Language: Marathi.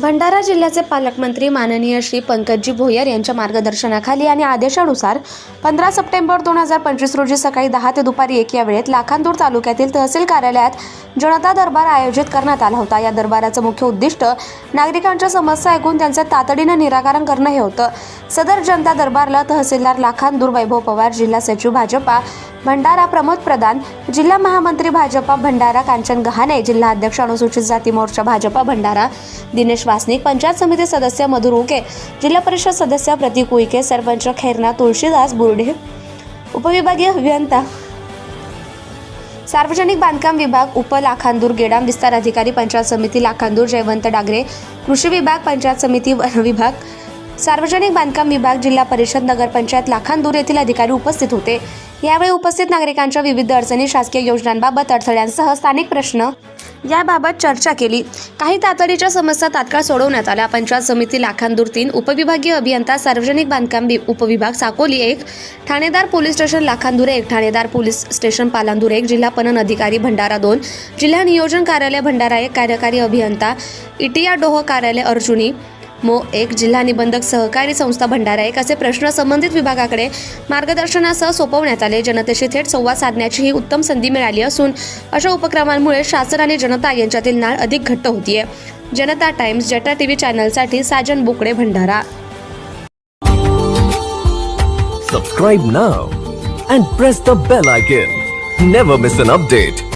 भंडारा जिल्ह्याचे पालकमंत्री माननीय श्री पंकजी भोयर यांच्या मार्गदर्शनाखाली आणि आदेशानुसार पंधरा सप्टेंबर दोन हजार पंचवीस रोजी सकाळी दहा ते दुपारी एक या वेळेत लाखांदूर तालुक्यातील तहसील कार्यालयात जनता दरबार आयोजित करण्यात आला होता. या दरबाराचं मुख्य उद्दिष्ट नागरिकांच्या समस्या ऐकून त्यांचं तातडीनं निराकरण करणं हे होतं. सदर जनता दरबारला तहसीलदार लाखांदूर वैभव पवार जिल्हा सचिव भाजपा भंडारा प्रमोद प्रधान जिल्हा महामंत्री भाजपा भंडारा कांचन गहाणे जिल्हा अध्यक्ष अनुसूचित जाती मोर्चा भाजपा भंडारा दिनेश वासनिक पंचायत समिती सदस्य मधुर उके जिल्हा परिषद सदस्य प्रतीक उईके सरपंच खैरना तुळशीदास बुर्डे उपविभागीय अभियंता. सार्वजनिक बांधकाम विभाग उप लाखांदूर गेडाम विस्तार अधिकारी पंचायत समिती लाखांदूर जयवंत डागरे कृषी विभाग पंचायत समिती वन विभाग सार्वजनिक बांधकाम विभाग जिल्हा परिषद नगरपंचायत लाखांदूर येथील अधिकारी उपस्थित होते. यावेळी उपस्थित नागरिकांच्या विविध अडचणी शासकीय योजनांबाबत अडथळ्यांसह स्थानिक प्रश्न याबाबत चर्चा केली. काही तातडीच्या समस्या तात्काळ सोडवण्यात आल्या. पंचायत समिती लाखांदूर तीन उपविभागीय अभियंता सार्वजनिक बांधकाम उपविभाग साकोली एक ठाणेदार पोलीस स्टेशन लाखांदूर एक ठाणेदार पोलीस स्टेशन पालांदूर एक जिल्हा पणन अधिकारी भंडारा दोन जिल्हा नियोजन कार्यालय भंडारा एक कार्यकारी अभियंता इटिया डोह कार्यालय अर्जुनी मो एक जिल्हा निबंधक सहकारी संस्था भंडारा एक असे प्रश्न संबंधित विभागाकडे मार्गदर्शनासह सोपवण्यात आले. जनतेशी थेट संवाद साधण्याची ही उत्तम संधी मिळाली असून अशा उपक्रमांमुळे शासन आणि जनता यांच्यातील नाळ अधिक घट्ट होतीये. जनता टाइम्स जटा TV चॅनलसाठी Sajan Bukde Bhandara. Subscribe now and press the bell icon never miss an update